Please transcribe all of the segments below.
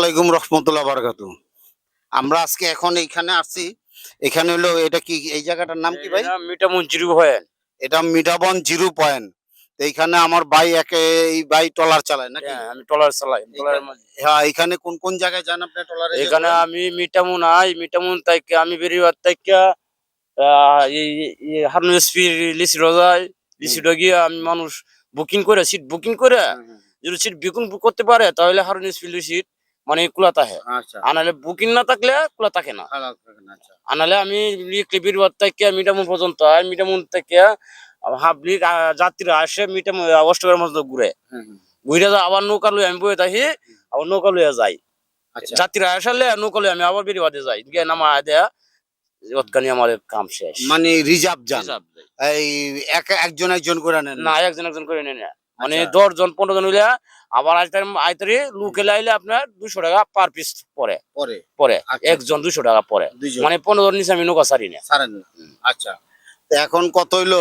আলাইকুম রহমতুল্লাহ বারকাতু। আমরা আজকে এখন এইখানে আসছি। এখানে হলো এটা কি এই জায়গাটার নাম কি ভাই? মিটামুন জিরু হয় এটা মিঠাবন জিরো পয়েন্ট। এইখানে আমার ভাই একে এই ভাই টলার চালায় নাকি? হ্যাঁ, আমি টলার চালাই হ্যাঁ এখানে কোন কোন জায়গায় যান আপনি টলারে এখানে আমি মিটামুন আই মিটামুন তাইকে আমি বেরিয়ে তাইকে হারুন এসপি লিসি রোজায় লিসি গিয়ে আমি মানুষ বুকিং করে সিট বুকিং করে যদি সিট বুকিং করতে পারে তাহলে হারুন এসপি সিট মানে কুলা থাকে আচ্ছা। আনালে বুকিং না থাকলে কুলা থাকে না। থাকেন, আচ্ছা। আনালে আমি ক্লিপির থেকে মিটামুন পর্যন্ত আই মিটামুন থেকে হাবলিক যাত্রীরা আসে মিটামুন অষ্টগ্রাম মধ্যে ঘুরে। ঘুরে যা আবার নৌকা লই আমি বয়ে থাকি আবার নৌকা লইয়া যাই। আচ্ছা। যাত্রীরা আসালে নৌকা লই আমি আবার বেরিয়ে বাদে যাই। গিয়ে নামা দেয়া কাম শেষ। মানে রিজার্ভ যান। এই এক একজন একজন করে নেন। না একজন একজন করে নেন না। মানে আচ্ছা। দশ জন পনেরো জন হইলে আবার আইতারি আইতারি লোক এলে আইলে আপনার দুশো টাকা পার পিস পরে। পরে? আচ্ছা। একজন দুশো টাকা পরে। মানে পনেরো জন নিচে আমি নৌকা সারি না। ছাড়েন না। আচ্ছা। এখন কত হইল?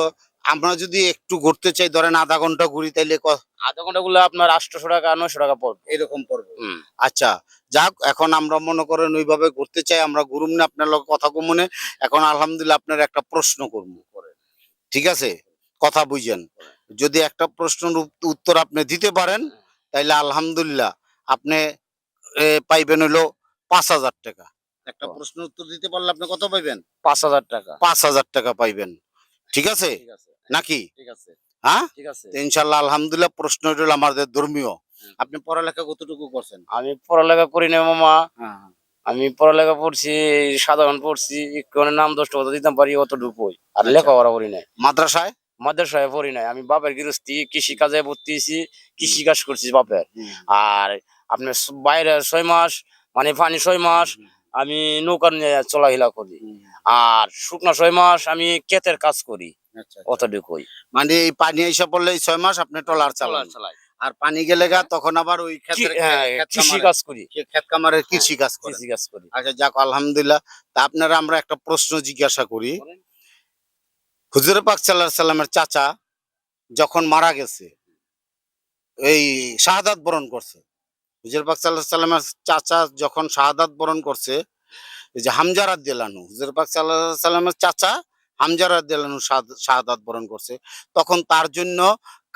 আমরা যদি একটু ঘুরতে চাই ধরেন আধা ঘণ্টা ঘুরি তাইলে আধা ঘণ্টা গুলো আপনার আটশোশো টাকা নয়শো টাকা পড়বে। এরকম পড়বে। আচ্ছা। যাক এখন আমরা মনে করেন ওইভাবে ঘুরতে চাই আমরা ঘুরুম না আপনার লোক কথা কমনে এখন আলহামদুলিল্লাহ আপনার একটা প্রশ্ন করব। ঠিক আছে? কথা বুঝেন। যদি একটা প্রশ্নের উত্তর আপনি দিতে পারেন তাইলে আলহামদুলিল্লাহ আপনি পাইবেন হলো পাঁচ হাজার টাকা। একটা প্রশ্ন উত্তর দিতে পারলে আপনি কত পাইবেন? পাঁচ হাজার টাকা। পাঁচ হাজার টাকা পাইবেন। ঠিক আছে? নাকি? ঠিক আছে। হ্যাঁ? ঠিক আছে। ইনশাল্লাহ আলহামদুলিল্লাহ প্রশ্ন হলো আমাদের ধর্মীয়। আপনি পড়ালেখা কতটুকু করছেন? আমি পড়ালেখা করি না মামা। হ্যাঁ আমি পড়ালেখা পড়ছি সাধারণ পড়ছি কোন নাম দশটা কথা দিতাম পারি অতটুকুই। আর আচ্ছা। লেখাপড়া করি নাই। মাদ্রাসায়? মাদ্রাসায় পড়ি নাই। আমি বাপের গৃহস্থী কৃষি কাজে ভর্তি হয়েছি কৃষি কাজ করছি বাপের। আর আপনার বাইরে ছয় মাস মানে পানি ছয় মাস আমি নৌকা নিয়ে চলাহিলা করি। আর শুকনা ছয় মাস আমি ক্ষেতের কাজ করি আচ্ছা, আচ্ছা। অতটুকুই। মানে এই পানি এসে পড়লে ছয় মাস আপনি টলার চালান। চালাই। আর পানি গেলে গা তখন আবার ওই হ্যাঁ কৃষি কাজ করি। ক্ষেত কামারের কৃষি কাজ কৃষি কাজ করি। আচ্ছা যাক আলহামদুলিল্লাহ। তা আপনারা আমরা একটা প্রশ্ন জিজ্ঞাসা করি। হুজুর পাক সাল্লাহ সাল্লামের চাচা যখন মারা গেছে, এই শাহাদাত বরণ করছে। হুজুর পাক সাল্লাহ সাল্লামের চাচা যখন শাহাদাত বরণ করছে যে হামজারাত দিলানু হুজুর পাক সাল্লাহ সাল্লামের চাচা হামজারাত দিলানু শাহাদাত বরণ করছে। তখন তার জন্য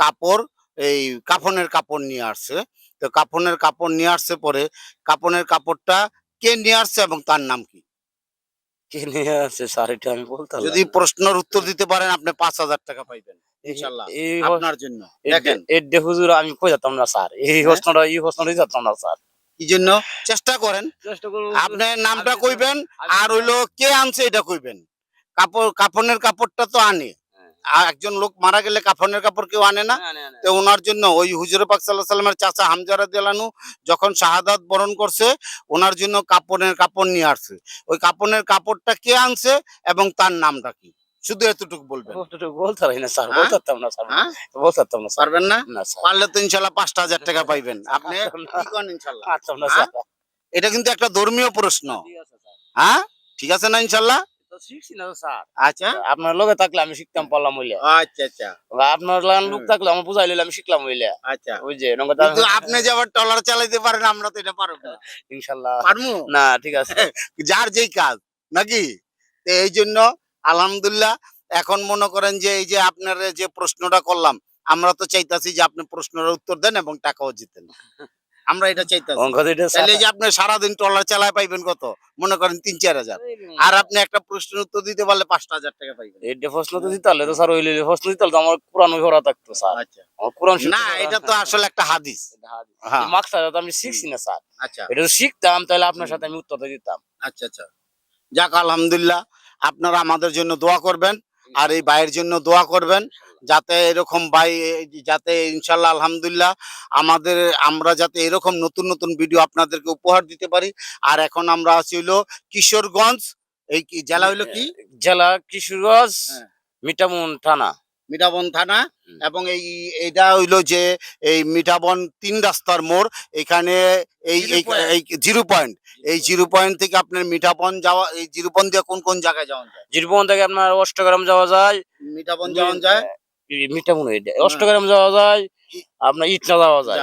কাপড়, এই কাফনের কাপড় নিয়ে আসছে। তো কাফনের কাপড় নিয়ে আসছে পরে কাফনের কাপড়টা কে নিয়ে আসছে এবং তার নাম কি? কে নিয়ে আছে স্যার এটা আমি বলতাম যদি প্রশ্নের উত্তর দিতে পারেন আপনি পাঁচ হাজার টাকা পাইবেন এই আপনার জন্য। দেখেন। এর হুজুর আমি কই যেতাম না স্যার? এই? প্রশ্নটা এই প্রশ্নটাই যেতাম না স্যার। কি জন্য চেষ্টা করেন। আপনার নামটা কইবেন আর হইল কে আনছে এটা কইবেন। কাপড় কাপড়ের কাপড়টা তো আনে। একজন লোক মারা গেলে কাফনের কাপড় কেউ আনে না। তো ওনার জন্য ওই হুজুর পাক সাল্লাহ সাল্লামের চাচা হামজারা দেলানু যখন শাহাদাত বরণ করছে ওনার জন্য কাপড়ের কাপড় নিয়ে আসছে। ওই কাপড়ের কাপড়টা কে আনছে এবং তার নামটা কি? শুধু এতটুকু বলবেন। বলতে পারি না স্যার হ্যাঁ? বলতে পারতাম না স্যার। হ্যাঁ? বলতে পারতাম না পারবেন না? না পারলে তো ইনশাল্লাহ পাঁচটা হাজার টাকা পাইবেন। আপনি ইনশাল্লাহ? হ্যাঁ? এটা কিন্তু একটা ধর্মীয় প্রশ্ন। হ্যাঁ? ঠিক আছে না ইনশাল্লাহ? তো শিখছি না স্যার। আচ্ছা। আপনার লগে থাকলে আমি শিখতাম পারলাম হইলে। আচ্ছা আচ্ছা। আপনার লাগান লোক থাকলে আমি বুঝাই লইলে আমি শিখলাম হইলে। আচ্ছা। যে কিন্তু আপনি যে আবার টলার চালাইতে পারেন আমরা তো এটা পারব না। না ঠিক আছে। যার যেই কাজ নাকি? এই জন্য আলহামদুলিল্লাহ এখন মনে করেন যে এই যে আপনার যে প্রশ্নটা করলাম আমরা তো চাইতাছি যে আপনি প্রশ্নের উত্তর দেন এবং টাকাও জিতেন আমরা এটা তাহলে যে আপনি সারাদিন টলার চালায় পাইবেন কত? মনে করেন তিন চার হাজার। আর আপনি একটা প্রশ্নের উত্তর দিতে পারলে পাঁচটা হাজার টাকা পাইবেন। এটা প্রশ্ন তো দিতে তো স্যার ওই প্রশ্ন দিতে আমার কোরআন ভরা থাকতো স্যার। আচ্ছা। কোরআন না এটা তো আসলে একটা হাদিস। হ্যাঁ। তো আমি শিখছি না স্যার। আচ্ছা। এটা শিখতাম তাহলে আপনার সাথে আমি উত্তরটা দিতাম। আচ্ছা আচ্ছা। যাক আলহামদুলিল্লাহ আপনারা আমাদের জন্য দোয়া করবেন। আর এই ভাইয়ের জন্য দোয়া করবেন যাতে এরকম ভাই যাতে ইনশাল্লাহ আলহামদুলিল্লাহ আমাদের আমরা যাতে এরকম নতুন নতুন ভিডিও আপনাদেরকে উপহার দিতে পারি। আর এখন আমরা আছি হইল কিশোরগঞ্জ এই জেলা হইল কি? জেলা কিশোরগঞ্জ মিটামন মিটামুন থানা। মিটামন থানা। এবং এই এটা হইল যে এই মিঠাবন তিন রাস্তার মোড় এখানে এই এই- জিরো পয়েন্ট। এই জিরো পয়েন্ট থেকে আপনার মিঠাবন যাওয়া এই জিরো পয়েন্ট দিয়ে কোন কোন জায়গায় যাওয়া যায়? জিরবন থেকে আপনার অষ্টগ্রাম যাওয়া যায়। মিঠাবন যাওয়া যায়? অষ্টগ্রাম যাওয়া যায় আপনার ইটনা যাওয়া যায়।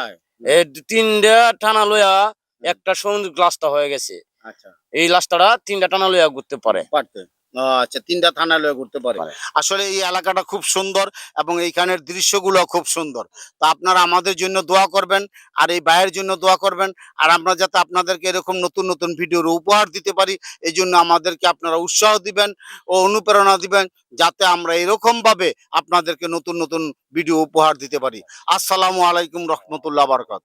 এই তিনটা থানা লইয়া একটা সমুদ্র গ্লাসটা হয়ে গেছে। আচ্ছা। এই রাস্তাটা তিনটা টানা লইয়া ঘুরতে পারে। পারতে আচ্ছা তিনটা থানা লয়ে ঘুরতে পারে। আসলে এই এলাকাটা খুব সুন্দর এবং এইখানের দৃশ্যগুলো খুব সুন্দর। তো আপনারা আমাদের জন্য দোয়া করবেন আর এই ভাইয়ের জন্য দোয়া করবেন আর আমরা যাতে আপনাদেরকে এরকম নতুন নতুন ভিডিওর উপহার দিতে পারি এই জন্য আমাদেরকে আপনারা উৎসাহ দিবেন ও অনুপ্রেরণা দিবেন যাতে আমরা এরকম ভাবে আপনাদেরকে নতুন নতুন ভিডিও উপহার দিতে পারি। আসসালামু আলাইকুম রহমতুল্লাহ বারকাত।